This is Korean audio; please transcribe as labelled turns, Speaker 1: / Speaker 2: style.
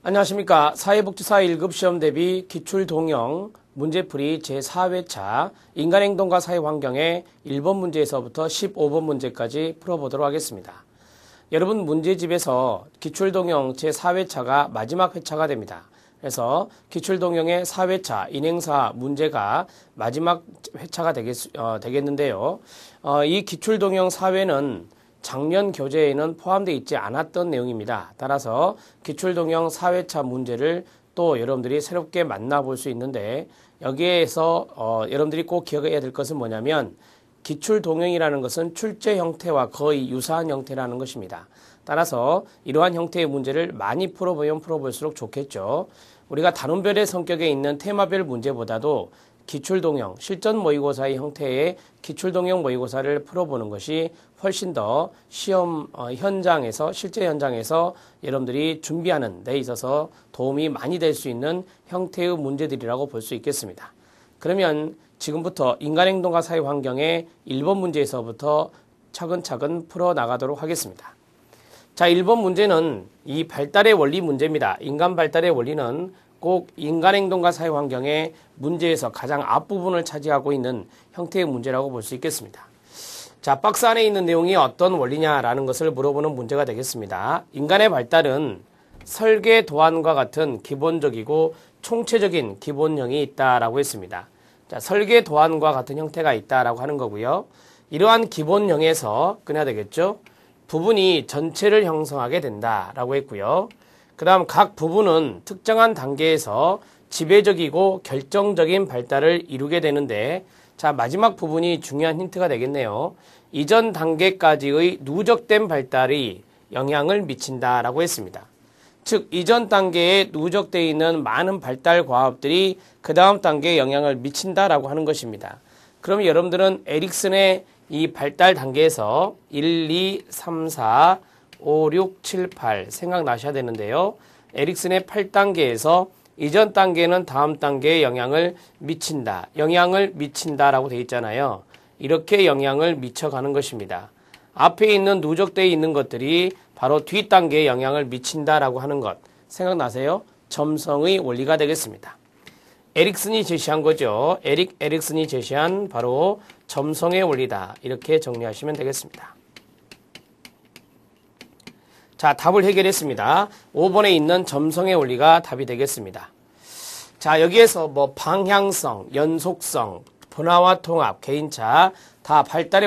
Speaker 1: 안녕하십니까. 사회복지사 1급 시험 대비 기출동영 문제풀이 제4회차 인간행동과 사회환경의 1번 문제에서부터 15번 문제까지 풀어보도록 하겠습니다. 여러분 문제집에서 기출동영 제4회차가 마지막 회차가 됩니다. 그래서 기출동영의 4회차 인행사 문제가 마지막 회차가 되겠, 어, 되겠는데요. 어, 이 기출동영 4회는 작년 교재에는 포함되어 있지 않았던 내용입니다. 따라서 기출동영 4회차 문제를 또 여러분들이 새롭게 만나볼 수 있는데 여기에서 어, 여러분들이 꼭 기억해야 될 것은 뭐냐면 기출동영이라는 것은 출제 형태와 거의 유사한 형태라는 것입니다. 따라서 이러한 형태의 문제를 많이 풀어보면 풀어볼수록 좋겠죠. 우리가 단원별의 성격에 있는 테마별 문제보다도 기출동영, 실전 모의고사의 형태의 기출동영 모의고사를 풀어보는 것이 훨씬 더 시험 어, 현장에서 실제 현장에서 여러분들이 준비하는 데 있어서 도움이 많이 될 수 있는 형태의 문제들이라고 볼 수 있겠습니다. 그러면 지금부터 인간행동과 사회환경의 1번 문제에서부터 차근차근 풀어나가도록 하겠습니다. 자, 1번 문제는 이 발달의 원리 문제입니다. 인간 발달의 원리는 꼭 인간 행동과 사회 환경의 문제에서 가장 앞부분을 차지하고 있는 형태의 문제라고 볼 수 있겠습니다. 자, 박스 안에 있는 내용이 어떤 원리냐라는 것을 물어보는 문제가 되겠습니다. 인간의 발달은 설계 도안과 같은 기본적이고 총체적인 기본형이 있다라고 했습니다. 자, 설계 도안과 같은 형태가 있다라고 하는 거고요. 이러한 기본형에서 끊어야 되겠죠. 부분이 전체를 형성하게 된다라고 했고요. 그 다음 각 부분은 특정한 단계에서 지배적이고 결정적인 발달을 이루게 되는데 자 마지막 부분이 중요한 힌트가 되겠네요. 이전 단계까지의 누적된 발달이 영향을 미친다라고 했습니다. 즉 이전 단계에 누적되어 있는 많은 발달 과업들이 그 다음 단계에 영향을 미친다라고 하는 것입니다. 그럼 여러분들은 에릭슨의 이 발달 단계에서 1, 2, 3, 4 5, 6, 7, 8 생각나셔야 되는데요. 에릭슨의 8단계에서 이전 단계는 다음 단계에 영향을 미친다. 영향을 미친다라고 되어 있잖아요. 이렇게 영향을 미쳐가는 것입니다. 앞에 있는 누적되어 있는 것들이 바로 뒷 단계에 영향을 미친다라고 하는 것. 생각나세요? 점성의 원리가 되겠습니다. 에릭슨이 제시한 거죠. 에릭 에릭슨이 제시한 바로 점성의 원리다. 이렇게 정리하시면 되겠습니다. 자, 답을 해결했습니다. 5번에 있는 점성의 원리가 답이 되겠습니다. 자, 여기에서 뭐 방향성, 연속성, 분화와 통합, 개인차 다 발달의